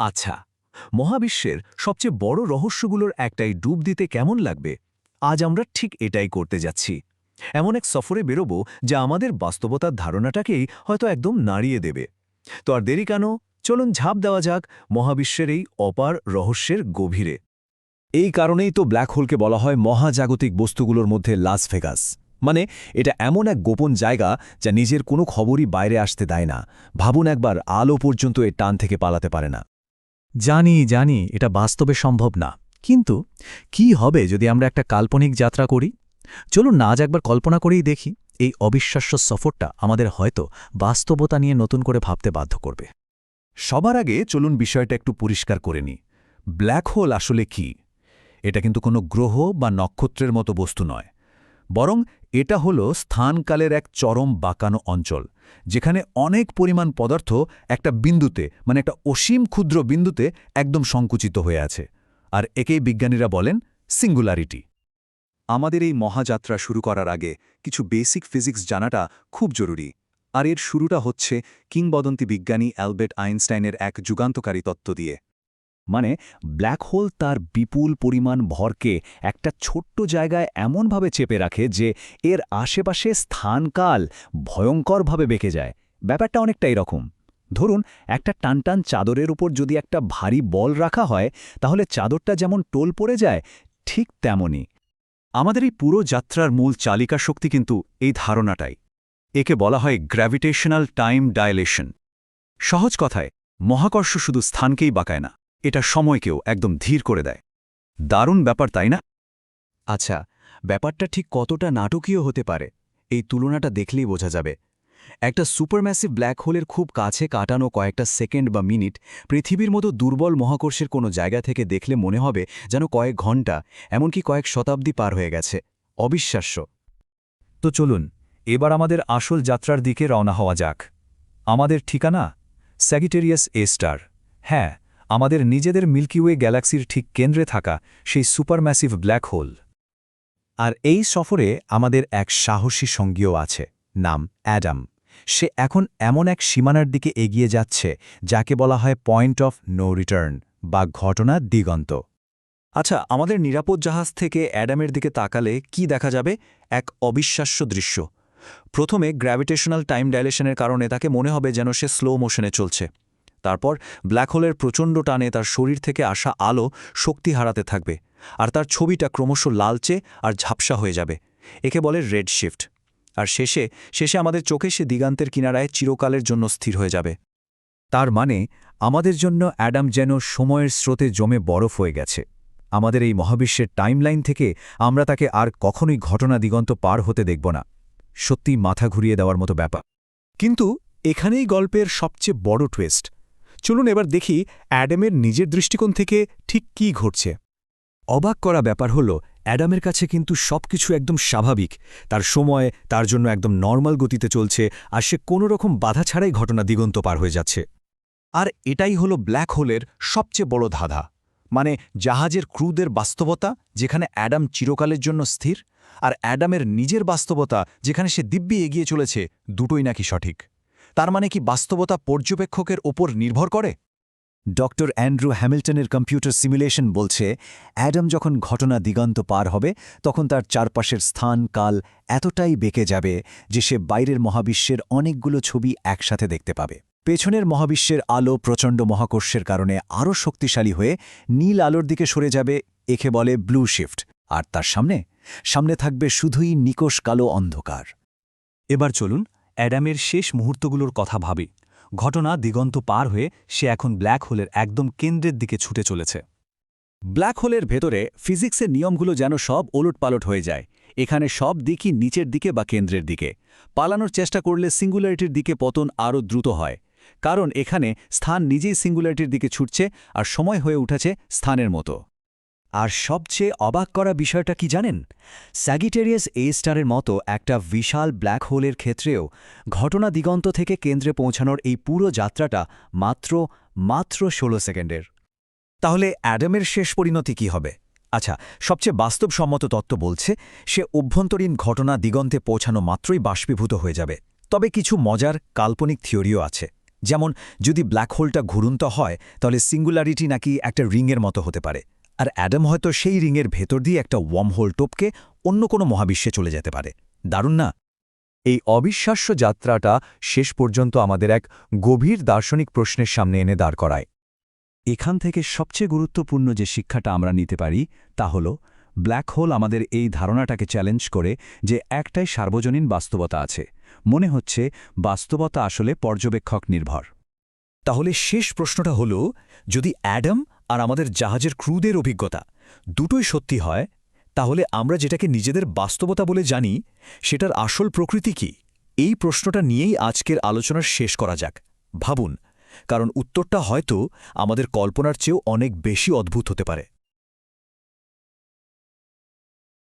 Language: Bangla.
আচ্ছা মহাবিশ্বের সবচেয়ে বড় রহস্যগুলোর একটাই ডুব দিতে কেমন লাগবে? আজ আমরা ঠিক এটাই করতে যাচ্ছি। এমন এক সফরে বেরোব যা আমাদের বাস্তবতার ধারণাটাকেই হয়তো একদম নাড়িয়ে দেবে। তো আর দেরি কেন? চলুন ঝাঁপ দেওয়া যাক মহাবিশ্বের এই অপার রহস্যের গভীরে। এই কারণেই তো ব্ল্যাক হোলকে বলা হয় মহাজাগতিক বস্তুগুলোর মধ্যে লাস ভেগাস মানে এটা এমন এক গোপন জায়গা যা নিজের কোনো খবরই বাইরে আসতে দেয় না। ভাবুন একবার আলো পর্যন্ত এর টান থেকে পালাতে পারে না। জানি জানি, এটা বাস্তবে সম্ভব না। কিন্তু কি হবে যদি আমরা একটা কাল্পনিক যাত্রা করি? চলুন না আজ একবার কল্পনা করেই দেখি, এই অবিশ্বাস্য সফরটা আমাদের হয়তো বাস্তবতা নিয়ে নতুন করে ভাবতে বাধ্য করবে। সবার আগে চলুন বিষয়টা একটু পরিষ্কার করে নিই। ব্ল্যাক হোল আসলে কি? এটা কিন্তু কোনো গ্রহ বা নক্ষত্রের মতো বস্তু নয়। বরং এটা হলো স্থানকালের এক চরম বাঁকানো অঞ্চল, যেখানে অনেক পরিমাণ পদার্থ একটা বিন্দুতে মানে একটা অসীম ক্ষুদ্র বিন্দুতে একদম সংকুচিত হয়ে আছে। আর একেই বিজ্ঞানীরা বলেন সিঙ্গুলারিটি আমাদের এই মহাযাত্রা শুরু করার আগে কিছু বেসিক ফিজিক্স জানাটা খুব জরুরি। আর এর শুরুটা হচ্ছে কিংবদন্তি বিজ্ঞানী অ্যালবের্ট আইনস্টাইনের এক যুগান্তকারী তত্ত্ব দিয়ে। মানে ব্ল্যাক হোল তার বিপুল পরিমাণ ভরকে একটা ছোট্ট জায়গায় এমনভাবে চেপে রাখে যে এর আশেপাশে স্থানকাল ভয়ঙ্করভাবে বেঁকে যায়। ব্যাপারটা অনেকটা এরকম। ধরুন, একটা টানটান চাদরের উপর যদি একটা ভারী বল রাখা হয়, তাহলে চাদরটা যেমন টোল পড়ে যায়, ঠিক তেমনই। আমাদের এই পুরো যাত্রার মূল চালিকা শক্তি কিন্তু এই ধারণাটাই। একে বলা হয় গ্র্যাভিটেশনাল টাইম ডাইলেশন সহজ কথায়, মহাকর্ষ শুধু স্থানকেই বাঁকায় না। এটা সময়কেও একদম ধীর করে দেয়। দারুণ ব্যাপার, তাই না? আচ্ছা ব্যাপারটা ঠিক কতটা নাটকীয় হতে পারে, এই তুলনাটা দেখলেই বোঝা যাবে। একটা সুপারম্যাসিভ ব্ল্যাক হোলের খুব কাছে কাটানো কয়েকটা সেকেন্ড বা মিনিট পৃথিবীর মতো দুর্বল মহাকর্ষের কোনো জায়গা থেকে দেখলে মনে হবে যেন কয়েক ঘণ্টা, এমনকি কয়েক শতাব্দী পার হয়ে গেছে। অবিশ্বাস্য। তো চলুন, এবার আমাদের আসল যাত্রার দিকে রওনা হওয়া যাক। আমাদের ঠিকানা, স্যাগিটেরিয়াস এ স্টার। হ্যাঁ আমাদের নিজেদের মিল্কিওয়ে গ্যালাক্সির ঠিক কেন্দ্রে থাকা সেই সুপারম্যাসিভ ব্ল্যাক হোল। আর এই সফরে আমাদের এক সাহসী সঙ্গীও আছে, নাম অ্যাডাম। সে এখন এমন এক সীমানার দিকে এগিয়ে যাচ্ছে, যাকে বলা হয় পয়েন্ট অফ নো রিটার্ন বা ঘটনা দিগন্ত। আচ্ছা আমাদের নিরাপদ জাহাজ থেকে অ্যাডামের দিকে তাকালে কি দেখা যাবে? এক অবিশ্বাস্য দৃশ্য। প্রথমে গ্র্যাভিটেশনাল টাইম ডাইলেশনের কারণে তাকে মনে হবে যেন সে স্লো মোশনে চলছে। তারপর ব্ল্যাক হোলের প্রচণ্ড টানে তার শরীর থেকে আসা আলো শক্তি হারাতে থাকবে, আর তার ছবিটা ক্রমশ লালচে আর ঝাপসা হয়ে যাবে, একে বলে রেড শিফট। আর শেষে শেষে আমাদের চোখে সে দিগান্তের কিনারায় চিরকালের জন্য স্থির হয়ে যাবে। তার মানে আমাদের জন্য অ্যাডাম যেন সময়ের স্রোতে জমে বরফ হয়ে গেছে। আমাদের এই মহাবিশ্বের টাইমলাইন থেকে আমরা তাকে আর কখনোই ঘটনা দিগন্ত পার হতে দেখব না। সত্যি মাথা ঘুরিয়ে দেওয়ার মতো ব্যাপার। কিন্তু এখানেই গল্পের সবচেয়ে বড় টুয়েস্ট চলুন এবার দেখি অ্যাডামের নিজের দৃষ্টিকোণ থেকে ঠিক কি ঘটছে। অবাক করা ব্যাপার হল, অ্যাডামের কাছে কিন্তু সবকিছু একদম স্বাভাবিক। তার সময়, তার জন্য একদম নর্মাল গতিতে চলছে, আর সে কোনো রকম বাধা ছাড়াই ঘটনা দিগন্ত পার হয়ে যাচ্ছে। আর এটাই হলো ব্ল্যাক হোলের সবচেয়ে বড় ধাঁধা। মানে জাহাজের ক্রুদের বাস্তবতা, যেখানে অ্যাডাম চিরকালের জন্য স্থির, আর অ্যাডামের নিজের বাস্তবতা, যেখানে সে দিব্যি এগিয়ে চলেছে, দুটোই নাকি সঠিক। তার মানে কি বাস্তবতা পর্যবেক্ষকের ওপর নির্ভর করে? ডক্টর অ্যান্ড্রু হ্যামিল্টনের কম্পিউটার সিমুলেশন বলছে, অ্যাডাম যখন ঘটনা দিগন্ত পার হবে, তখন তার চারপাশের স্থান, কাল এতটাই বেঁকে যাবে যে সে বাইরের মহাবিশ্বের অনেকগুলো ছবি একসাথে দেখতে পাবে। পেছনের মহাবিশ্বের আলো প্রচণ্ড মহাকর্ষের কারণে আরও শক্তিশালী হয়ে নীল আলোর দিকে সরে যাবে, একে বলে ব্লু শিফট। আর তার সামনে সামনে থাকবে শুধুই নিকোষ কালো অন্ধকার। এবার চলুন অ্যাডামের শেষ মুহূর্তগুলোর কথা ভাবি। ঘটনা দিগন্ত পার হয়ে সে এখন ব্ল্যাক হোলের একদম কেন্দ্রের দিকে ছুটে চলেছে। ব্ল্যাক হোলের ভেতরে ফিজিক্সের নিয়মগুলো যেন সব ওলটপালট হয়ে যায়। এখানে সব দিকই নিচের দিকে বা কেন্দ্রের দিকে। পালানোর চেষ্টা করলে সিঙ্গুলারিটির দিকে পতন আরও দ্রুত হয়। কারণ এখানে স্থান নিজেই সিঙ্গুলারিটির দিকে ছুটছে আর সময় হয়ে উঠেছে স্থানের মতো। আর সবচেয়ে অবাক করা বিষয়টা কি জানেন? স্যাগিটেরিয়াস এ স্টারের মতো একটা বিশাল ব্ল্যাক হোলের ক্ষেত্রেও ঘটনা দিগন্ত থেকে কেন্দ্রে পৌঁছানোর এই পুরো যাত্রাটা মাত্র মাত্র ১৬ সেকেন্ডের। তাহলে অ্যাডামের শেষ পরিণতি কি হবে? আচ্ছা সবচেয়ে বাস্তবসম্মত তত্ত্ব বলছে, সে অভ্যন্তরীণ ঘটনা দিগন্তে পৌঁছানো মাত্রই বাষ্পীভূত হয়ে যাবে। তবে কিছু মজার কাল্পনিক থিওরিও আছে। যেমন, যদি ব্ল্যাক হোলটা ঘুরন্ত হয়, তাহলে সিঙ্গুলারিটি নাকি একটা রিংয়ের মতো হতে পারে। আর অ্যাডাম হয়তো সেই রিংয়ের ভেতর দিয়ে একটা হোল টোপকে অন্য কোনো মহাবিশ্বে চলে যেতে পারে। দারুণ না? এই অবিশ্বাস্য যাত্রাটা শেষ পর্যন্ত আমাদের এক গভীর দার্শনিক প্রশ্নের সামনে এনে দাঁড় করায়। এখান থেকে সবচেয়ে গুরুত্বপূর্ণ যে শিক্ষাটা আমরা নিতে পারি, তা হল, ব্ল্যাক হোল আমাদের এই ধারণাটাকে চ্যালেঞ্জ করে যে একটাই সার্বজনীন বাস্তবতা আছে। মনে হচ্ছে, বাস্তবতা আসলে পর্যবেক্ষক নির্ভর। তাহলে শেষ প্রশ্নটা হলো, যদি অ্যাডাম আর আমাদের জাহাজের ক্রুদের অভিজ্ঞতা। দুটোই সত্যি হয়, তাহলে আমরা যেটাকে নিজেদের বাস্তবতা বলে জানি, সেটার আসল প্রকৃতি কি? এই প্রশ্নটা নিয়েই আজকের আলোচনার শেষ করা যাক। ভাবুন, কারণ উত্তরটা হয়তো আমাদের কল্পনার চেয়েও অনেক বেশি অদ্ভুত হতে পারে।